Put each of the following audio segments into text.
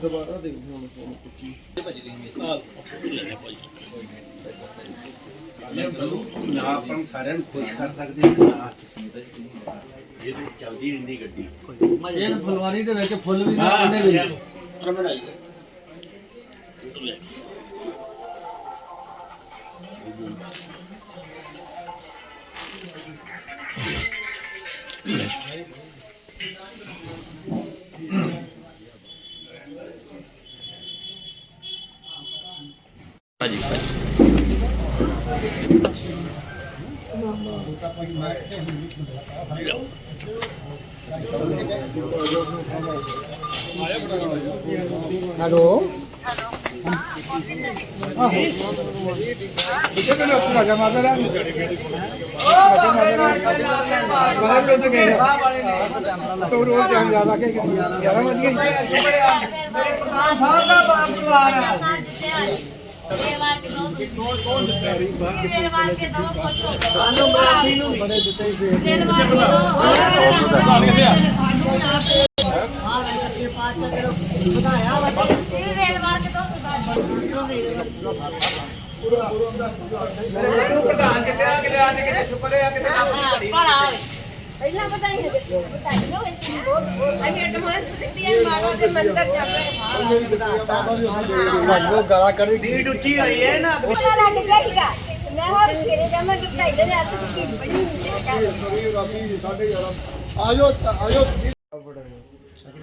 ਦੁਬਾਰਾ ਦੇਖ ਹੁਣ ਫੋਨ ਪੁੱਛੀ ਨਾ ਆਪਾਂ ਸਾਰਿਆਂ ਨੂੰ ਖੁਸ਼ ਕਰ ਸਕਦੇ ਹਾਂ। ਨਾ ਇਹ ਚੱਲਦੀ ਰਹਿੰਦੀ ਗੱਡੀ ਇਹ ਫੁਲਵਾਰੀ ਦੇ ਵਿੱਚ ਫੁੱਲ ਵੀ ਨਾ ਉਹਨੇ ਵੀ ਹੈਲੋ ਦੇਵਾਰ ਕੇ ਦੋ ਦੇਵਾਰ ਕੇ ਦੋ ਬੜੇ ਦਿੱਤੇ ਸੀ ਦੇਵਾਰ ਕੇ ਦੋ ਦੇਵਾਰ ਕੇ ਦੋ ਪ੍ਰਧਾਨ ਕਿਤੇ ਆ ਕਿਤੇ ਅੱਜ ਕਿਤੇ ਸ਼ੁਕਰ ਆ ਕਿਤੇ ਭਲਾ ਹੋਵੇ ਪਹਿਲਾਂ ਵਧਾਈਆਂ ਦਿੱਤੀਆਂ ਵਧਾਈਆਂ ਹੋਏ ਸੀ ਅਸੀਂ ਐਡਵਾਂਸ ਦਿੱਤੀਆਂ ਮਾੜਾ ਦੇ ਮੰਦਰ ਜਾਂਦੇ ਮੇਰੀ ਦਿੱਤੀ ਬਾਬਾ ਢੀਡ ਉੱਚੀ ਹੋਈ ਹੈ ਨਾ ਪਤਾ ਲੱਗ ਗਿਆ ਹੀਗਾ ਮੈਂ ਹੋਰ ਸਵੇਰੇ ਕਹਿੰਦਾ ਕਿ ਢਾਈ ਦੇ ਰਾਤ ਨੂੰ ਬੜੀ ਹੁੰਦੀ ਹੈ ਆਇਓ ਆਇਓ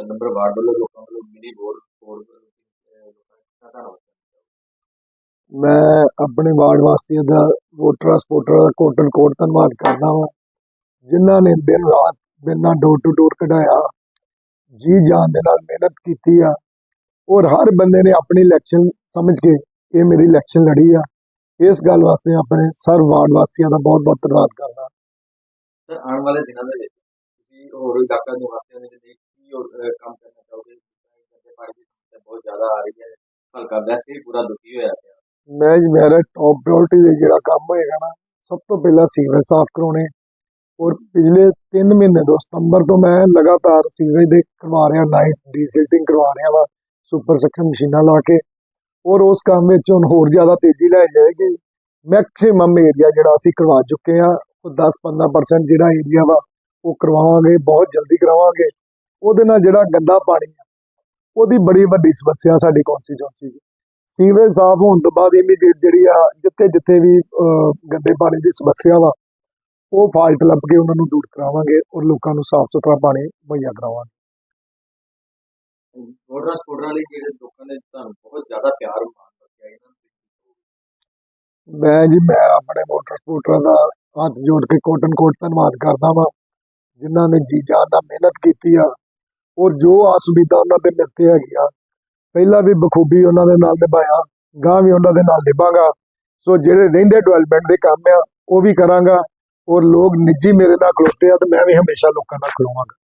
ਨੰਬਰ ਵਾਰਡ ਵੱਲੋਂ ਲੋਕਾਂ ਵੱਲੋਂ ਮਿਨੀ ਬੋਰਡ ਬੋਰਡ ਧੰਨਵਾਦ ਮੈਂ ਆਪਣੇ ਵਾਰਡ ਵਾਸੀਆਂ ਦਾ ਵੋਟਰਾਂ ਸਪੋਰਟਰਾਂ ਦਾ ਕੋਟਨ ਕੋਟ ਧੰਨਵਾਦ ਕਰਦਾ ਹਾਂ ਜਿਨ੍ਹਾਂ ਨੇ ਦਿਨ ਰਾਤ ਬਿਨਾਂ ਡੋਰ ਟੂ ਡੋਰ ਕਢਾਇਆ ਜੀ ਜਾਨ ਦੇ ਨਾਲ ਮਿਹਨਤ ਕੀਤੀ ਆ ਔਰ ਹਰ ਬੰਦੇ ਨੇ ਆਪਣੀ ਇਲੈਕਸ਼ਨ ਸਮਝ ਕੇ ਇਹ ਮੇਰੀ ਇਲੈਕਸ਼ਨ ਲੜੀ ਆ। ਇਸ ਗੱਲ ਵਾਸਤੇ ਆਪਣੇ ਸਰਵ ਵਾਰਡ ਵਾਸੀਆਂ ਦਾ ਬਹੁਤ ਬਹੁਤ ਧੰਨਵਾਦ ਕਰਦਾ। ਸਰ ਆਉਣ ਵਾਲੇ ਦਿਨਾਂ ਦੇ ਵਿੱਚ ਤੁਸੀਂ ਹੋਰ ਇਲਾਕਾ ਨਿਵਾਸੀਆਂ ਦੇ ਲਈ ਕੀ ਹੋਰ ਕੰਮ ਕਰਨਾ ਚਾਹੋਗੇ? ਜਿੱਥੇ ਪਾਣੀ ਦੀ ਸਮੱਸਿਆ ਬਹੁਤ ਜ਼ਿਆਦਾ ਆ ਰਹੀ ਹੈ। ਹਲਕਾ ਵੈਸੇ ਹੀ ਪੂਰਾ ਦੁਖੀ ਹੋਇਆ ਪਿਆ। ਮੈਂ ਜੀ, ਮੇਰਾ ਟੌਪ ਪ੍ਰਾਇੋਰਟੀ ਦੇ ਜਿਹੜਾ ਕੰਮ ਹੋਏਗਾ ਨਾ, ਸਭ ਤੋਂ ਪਹਿਲਾਂ ਸੀਵਰੇਜ ਸਾਫ਼ ਕਰਾਉਣੇ। ਔਰ ਪਿਛਲੇ 3 ਮਹੀਨੇ ਤੋਂ ਸਤੰਬਰ ਤੋਂ ਮੈਂ ਲਗਾਤਾਰ ਸੀਵਰੇਜ ਦੇ ਕਰਵਾ ਰਿਹਾ ਨਾਈਟ ਡੀਸਿਲਟਿੰਗ ਕਰਵਾ ਰਿਹਾ ਵਾ ਸੁਪਰ ਸੈਕਸ਼ਨ ਮਸ਼ੀਨਾਂ ਲਾ ਕੇ। ਔਰ ਉਸ ਕੰਮ ਵਿੱਚ ਹੁਣ ਹੋਰ ਜ਼ਿਆਦਾ ਤੇਜ਼ੀ ਲੈ ਜਾਏਗੀ। ਮੈਕਸਿਮਮ ਏਰੀਆ ਜਿਹੜਾ ਅਸੀਂ ਕਰਵਾ ਚੁੱਕੇ ਆ ਉਹ 10-15% ਜਿਹੜਾ ਏਰੀਆ ਵਾ, ਉਹ ਕਰਵਾਵਾਂਗੇ, ਬਹੁਤ ਜਲਦੀ ਕਰਾਵਾਂਗੇ ਉਹਦੇ ਨਾਲ ਜਿਹੜਾ ਗੰਦਾ ਪਾਣੀ ਆ ਉਹਦੀ ਬੜੀ ਵੱਡੀ ਸਮੱਸਿਆ ਸਾਡੀ ਕੌਂਸਟੀਚੁਐਂਸੀ ਦੀ। ਸੀਵਰੇਜ ਸਾਫ਼ ਹੋਣ ਤੋਂ ਬਾਅਦ ਇਮੀਡੀਏਟ ਜਿਹੜੀ ਆ ਜਿੱਥੇ ਜਿੱਥੇ ਵੀ ਗੰਦੇ ਪਾਣੀ ਦੀ ਸਮੱਸਿਆ ਵਾ ਉਹ ਫਾਲਟ ਲੱਭ ਕੇ ਉਹਨਾਂ ਨੂੰ ਦੂਰ ਕਰਾਵਾਂਗੇ ਔਰ ਲੋਕਾਂ ਨੂੰ ਸਾਫ਼ ਸੁਥਰਾ ਪਾਣੀ ਮੁਹੱਈਆ ਕਰਾਵਾਂਗੇ। ਵੋਟਰਾਂ ਸਪੋਰਟਰਾਂ ਲਈ ਜਿਹੜੇ ਲੋਕਾਂ ਨੇ ਤੁਹਾਨੂੰ ਬਹੁਤ ਜ਼ਿਆਦਾ ਪਿਆਰ ਮਾਣ ਰੱਖਿਆ ਇਹਨਾਂ ਨੂੰ ਮੈਂ ਜੀ ਮੈਂ ਆਪਣੇ ਵੋਟਰ ਸਪੋਰਟਰਾਂ ਦਾ ਹੱਥ ਜੋੜ ਕੇ ਕੋਟਨ ਕੋਟ ਧੰਨਵਾਦ ਕਰਦਾ ਵਾਂ ਜਿਨ੍ਹਾਂ ਨੇ ਜੀ ਜਾਨ ਨਾਲ ਮਿਹਨਤ ਕੀਤੀ ਆ। ਔਰ ਜੋ ਅਸੁਵਿਧਾ ਉਹਨਾਂ ਦੇ ਮਿਲਤੇ ਹੈਗੀ ਆ, ਪਹਿਲਾਂ ਵੀ ਬਖੂਬੀ ਉਹਨਾਂ ਦੇ ਨਾਲ ਨਿਭਾਇਆ ਗਾਂ ਵੀ ਉਹਨਾਂ ਦੇ ਨਾਲ ਨਿਭਾਂਗਾ। ਸੋ ਜਿਹੜੇ ਰਹਿੰਦੇ ਡਿਵੈਲਪਮੈਂਟ ਦੇ ਕੰਮ ਆ, ਉਹ ਵੀ ਕਰਾਂਗਾ। ਔਰ ਲੋਕ ਨਿੱਜੀ ਮੇਰੇ ਨਾਲ ਖਲੋਤੇ ਆ ਤੇ ਮੈਂ ਵੀ ਹਮੇਸ਼ਾ ਲੋਕਾਂ ਨਾਲ ਖਲੋਵਾਂਗਾ।